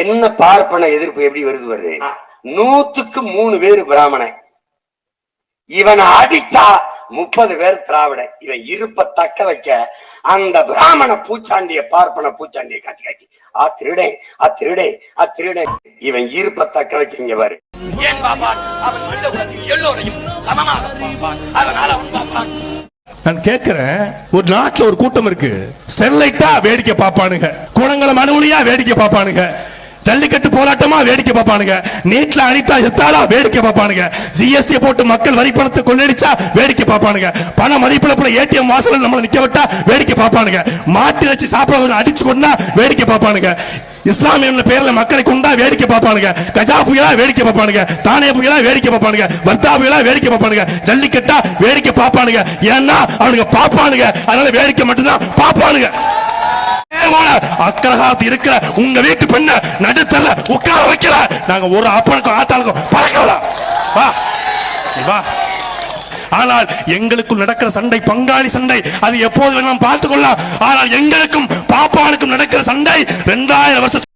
என்ன பார்ப்பன எதிர்ப்பு எப்படி வருது வருது நூத்துக்கு மூணு பேரு பிராமணன். இவனை அடிச்சா முப்பது பேர் திராவிட இவன் இருப்ப தக்க வைக்க அந்த பிராமண பூச்சாண்டிய பார்ப்பன பூச்சாண்டிய காட்டி காட்டி ஆ திருடே ஆ திருடே ஆ திருடே. இவன் இருப்ப தக்க வைக்க இங்க பாரு. ஏன் பாப்பான் அவன் மனித எல்லோரையும் சமமாக பார்ப்பான். அதனால அவன் பார்ப்பான். நான் கேட்கிறேன் ஒரு நாட்டுல ஒரு கூட்டம் இருக்கு. ஸ்டெர்லைட்டா வேடிக்கை பார்ப்பானுங்க. குணங்களை அணுகுலியா வேடிக்கை பார்ப்பானுங்க. ஜல்லிக்கட்டு போராட்டமா வேடிக்கை பார்ப்பானுங்க நீட்ல அனிதா செத்தாலா வேடிக்கை பார்ப்பானுங்க ஜிஎஸ்டி போட்டு மக்கள் வரி பணத்தை கொள்ளடிச்சா வேடிக்கை பார்ப்பானுங்க பண மதிப்பிழப்புல ஏடிஎம் வாசல்ல நம்மளை நிக்க விட்டா வேடிக்கை பார்ப்பானுங்க மாட்டு வச்சு சாப்பிட அடிச்சு கொண்டா வேடிக்கை பார்ப்பானுங்க இஸ்லாமிய பேர்ல மக்களை கொண்டா வேடிக்கை பார்ப்பானுங்க கஜா புயலா வேடிக்கை பார்ப்பானுங்க தானே புயலா வேடிக்கை பார்ப்பானுங்க வர்த்தா புயலா வேடிக்கை பார்ப்பானுங்க ஜல்லிக்கட்டா வேடிக்கை பார்ப்பானுங்க ஏன்னா அவனுங்க பார்ப்பானுங்க அதனால வேடிக்கை மட்டும்தான் பார்ப்பானுங்க அக்கரகாத்து இருக்கிற உங்க வீட்டு பெண்ண நடுத்தல உட்கார வைக்கல. நாங்க ஒரு அப்பனுக்கும் ஆத்தாளுக்கும் பறக்கல வா. வா. ஆனால் எங்களுக்கும் நடக்கிற சண்டை பங்காளி சண்டை அது எப்போது வேணாலும் பார்த்துக்கொள்ளலாம். ஆனால் எங்களுக்கும் பாப்பானுக்கும் நடக்கிற சண்டை ரெண்டாயிரம் வருஷம்